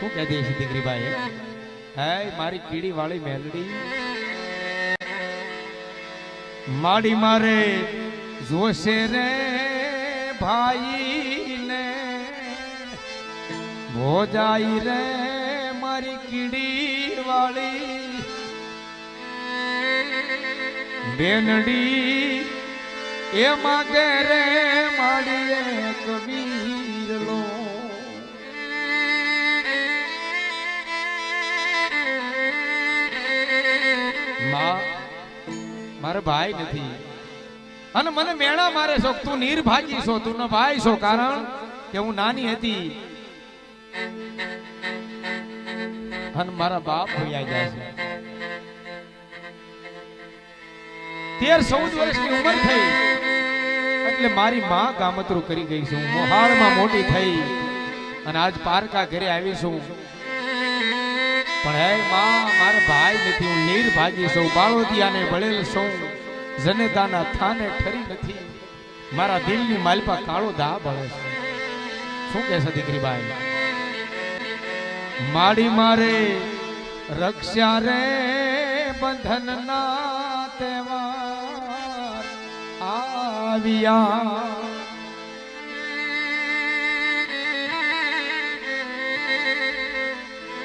શું કહેતી હશે દીકરીબાઈ હે મારી કીડી વાળી મેલડી માડી મારે જોશે રે ભાઈ ને ભોજાઈ રે મારી કીડી વાળી બેનડી એ માગે રે માડીએ કબીર માં, મારો ભાઈ નથી. અને મને મેળા મારે શોખ, તું નિર્ભાગી છો, તું ભાઈ છો, કારણ કે હું નાની હતી. અને મારા બાપ ભૈયા ગયા છે. તેર ચૌદ વર્ષની ઉંમર થઈ, એટલે મારી માં ગામતરું કરી ગઈ છું. મોહાળમાં મોટી થઈ, અને આજ પારકા ઘરે આવી છું. પણ હે માં, મારા ભાઈ નથી, હું નિર્ભાગી છું બાળોદિયાને બળેલ સૌ જનેતાના થાને ઠરી નથી. મારા દિલની માલપા કાળો દા બળે છે. શું કહે છે દીકરી ભાઈ? માડી મારે રક્ષા રે બંધન ના તહેવાર આવ્યા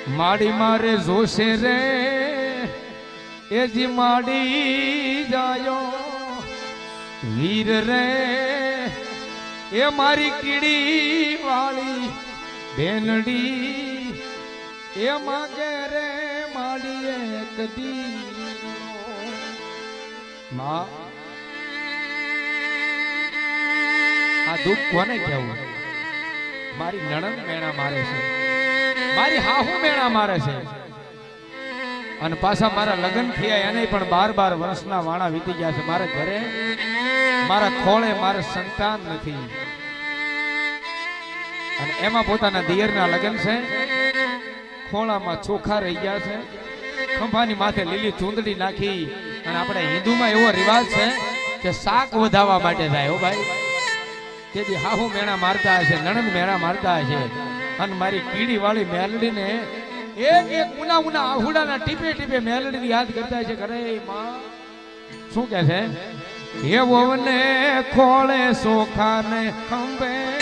માડી મારે જોશે રે. એજી માડી જાયો. વીર રે. એ મારી કીડી વાળી બેનડી એ માગે રે માડીએ કદી માં. આ દુઃખ કોને કહેવું? મારી નણંદ મેણા મારે છે. મારી હાહુ મેળા મારે છે. અને પાછા મારા લગ્ન થયા, એને પણ બાર બાર વર્ષના વાણા વીતી ગયા છે. મારા ઘરે, મારા ખોળે મારે સંતાન નથી. અને એમાં પોતાના દિયરના લગ્ન છે. ખોળામાં ચોખા રહી ગયા છે. ખંભાની માથે લીલી ચૂંદડી નાખી. અને આપણે હિન્દુમાં એવો રિવાજ છે કે શાક વધાવવા માટે થાય, હો ભાઈ. તેથી હાહુ મેણા મારતા હશે, નણંદ મેણા મારતા હશે. અને મારી કીડી વાળી મેલડીને એક એક ઉના ઉના આહુડાના ટીપે ટીપે મેલડીને યાદ કરતા છે કરે માં, શું કે છે? હે ને ખોળે સોખાને ખંભે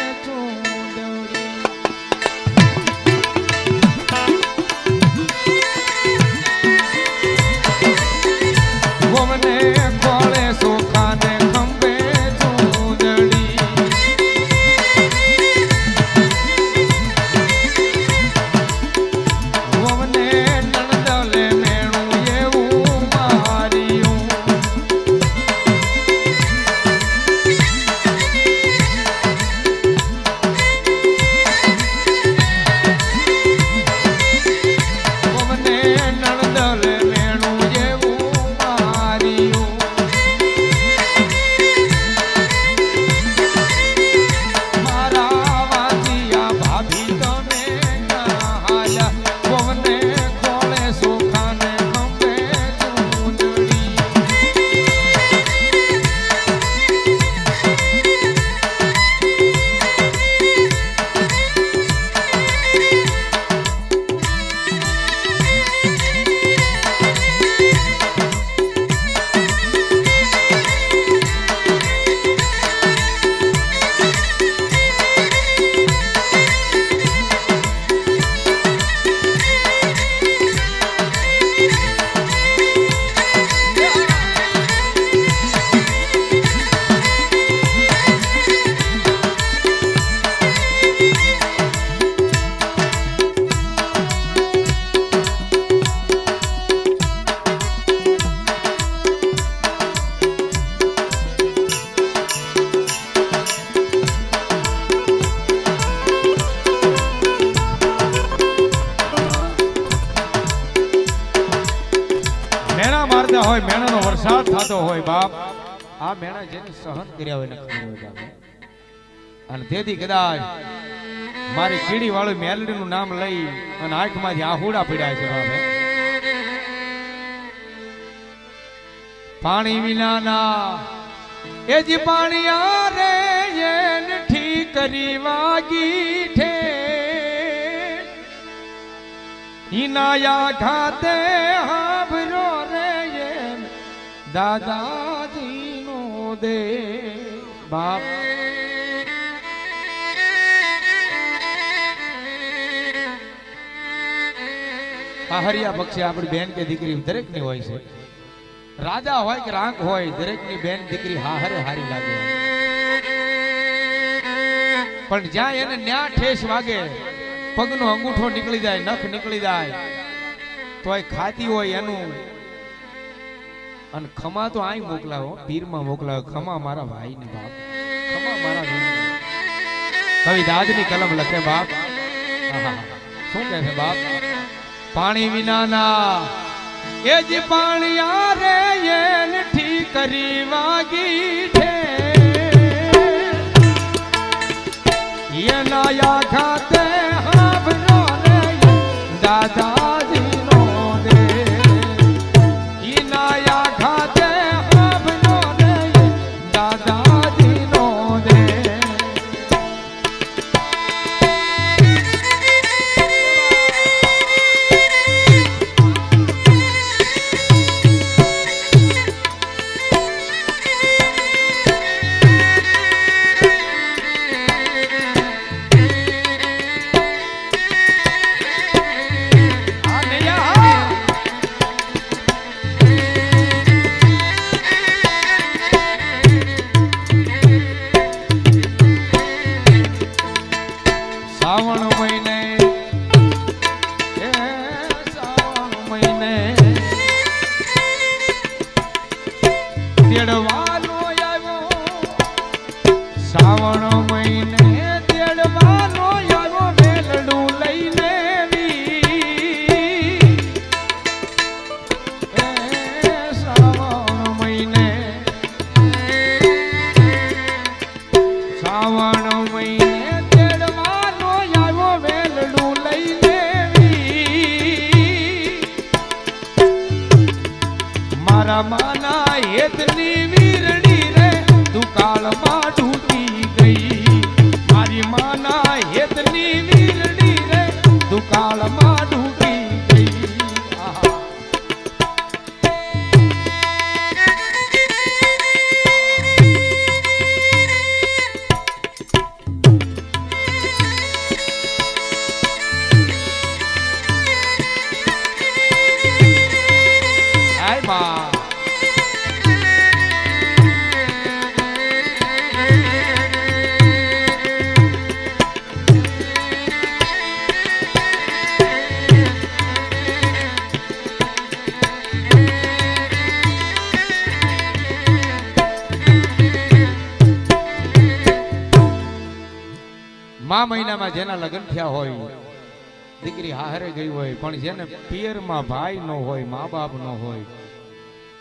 વરસાદ હોય બાપ. આ મેણા જેને સહન કર્યા હોય ને અને તેથી કદાચ મારી કીડી વાળું મેલડીનું નામ લઈ અને આંખમાંથી આહુડા પડ્યા છે બાપે. પાણી વિનાના, એ જી પાણી આરે એ ઠી કરી વાગી ઠે ઈનાયા ખાતે એમ દાદાજીનો દે બાપ. હરિયા પક્ષી આપણી બેન કે દીકરી દરેકની હોય છે. રાજા હોય કે રાંક હોય, દરેકની બેન દીકરી હારે હારી લાગે. પણ જ્યાં એને ન્યા ઠેસ વાગે, પગનો અંગૂઠો નીકળી જાય, નખ નીકળી જાય તો એ ખાતી હોય એનું અને ખમા તો આય મોકલાવો, પીરમાં મોકલાવો. ખમા મારા ભાઈ ને બાપ. ખમા મારા. કવિ કલમ લખે બાપ. શું કહે છે બાપ? પાણી વિનાના, એ જ પાણી રે એને ઠીકરી વાગી છે. એના આઘાતે શ્રાવણ મહિને મારા માના હેતની વીરણી રે દુકાળમાં ડૂબી મા મહિનામાં જેના લગ્ન થયા હોય, દીકરી હારે ગઈ હોય, પણ જેને પિયરમાં ભાઈ ન હોય, મા બાપ ન હોય.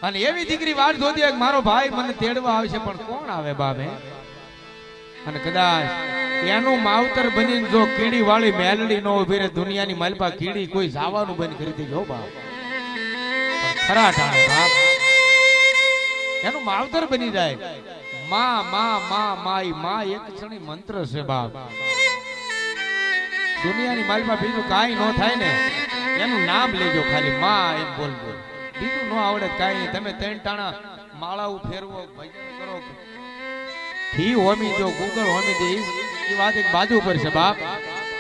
અને એવી દીકરી વાર જોતી હોય મારો ભાઈ મને તેડવા આવશે, પણ કોણ આવે બાપે? અને કદાચ એનું માવતર બનીને જો કીડી વાળી મેલડી નો ઊભી રહે, દુનિયાની માલપા કીડી કોઈ જાવાનું બંધ કરી દે જો બાપ. ખરા બાપ. એનું માવતર બની જાય. મા મા મા માય મા એક ક્ષણી મંત્ર છે બાપ. દુનિયાની માલમાં બીજું કાંઈ ન થાય ને, એનું નામ લેજો ખાલી, માં એમ બોલ બીજું ન આવડે કાંઈ નહીં, તમે ત્રણ ટાણા માળાઓ ફેરવો, ભજન કરો. ઘી હોમી જો ગુગળ હોમી દે એ વાત એક બાજુ પર છે બાપ.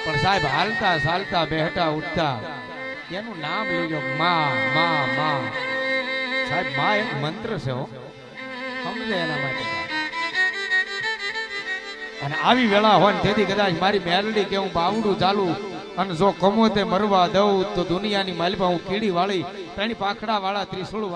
પણ સાહેબ, હાલતા ચાલતા બેહટા ઉઠતા, એનું નામ લેજો, માં માં માં. સાહેબ, માં એક મંત્ર છે હો. સમજે એના માટે. અને આવી વેળા હોય ને તેથી કદાચ મારી મેલડી કે હું બાવડું ચાલુ અને જો કમો તે મરવા દઉં તો દુનિયાની માલિપા હું કીડી વાળી ત્રણ પાખડા વાળા ત્રિશુળ